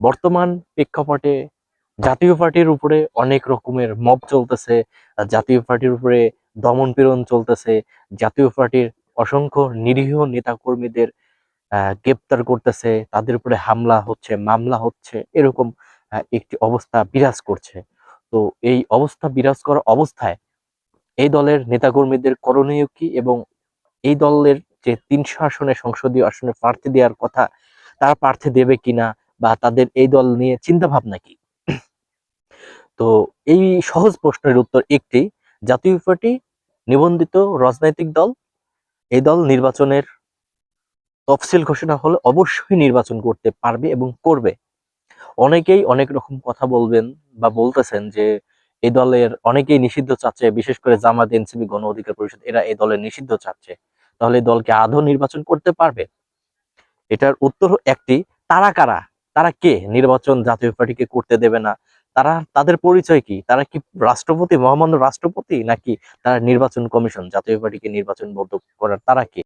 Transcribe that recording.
বর্তমান প্রেক্ষাপটে জাতীয় পার্টির উপরে অনেক রকমের মব চলতেছে, জাতীয় পার্টির উপরে দমন পীড়ন চলতেছে, জাতীয় পার্টির অসংখ্য নিরীহ নেতাকর্মীদের গ্রেপ্তার করতেছে, তাদের উপরে হামলা হচ্ছে, মামলা হচ্ছে, এরকম একটি অবস্থা বিরাজ করছে। তো এই অবস্থা বিরাজ করা অবস্থায় এই দলের নেতাকর্মীদের করণীয় কি এবং এই দলের যে তিনশো আসনে সংসদীয় আসনে প্রার্থী দেওয়ার কথা, তারা প্রার্থী দেবে কিনা বা তাদের এই দল নিয়ে চিন্তা ভাবনা কি? তো এই সহজ প্রশ্নের উত্তর একটি, জাতীয় পার্টি নিবন্ধিত রাজনৈতিক দল, এই দল নির্বাচনের তফসিল ঘোষণা হলে অবশ্যই নির্বাচন করতে পারবে এবং করবে। অনেকেই অনেক রকম কথা বলবেন বা বলতেছেন যে এই দলের অনেকেই নিষিদ্ধ চাচ্ছে, বিশেষ করে জামাত, এনসিপি, গণ অধিকার পরিষদ, এরা এই দলের নিষিদ্ধ চাচ্ছে। তাহলে দলকে আদৌ নির্বাচন করতে পারবে? এটার উত্তর একটি, তারা কারা? তারা কে? নির্বাচন জাতীয় পার্টিকে করতে দেবে না। তারা, তাদের পরিচয় কি? তারা কি রাষ্ট্রপতি, মহামান্য রাষ্ট্রপতি? নাকি তারা নির্বাচন কমিশন, জাতীয় পার্টিকে নির্বাচন বদ্ধ করার, তারা কে?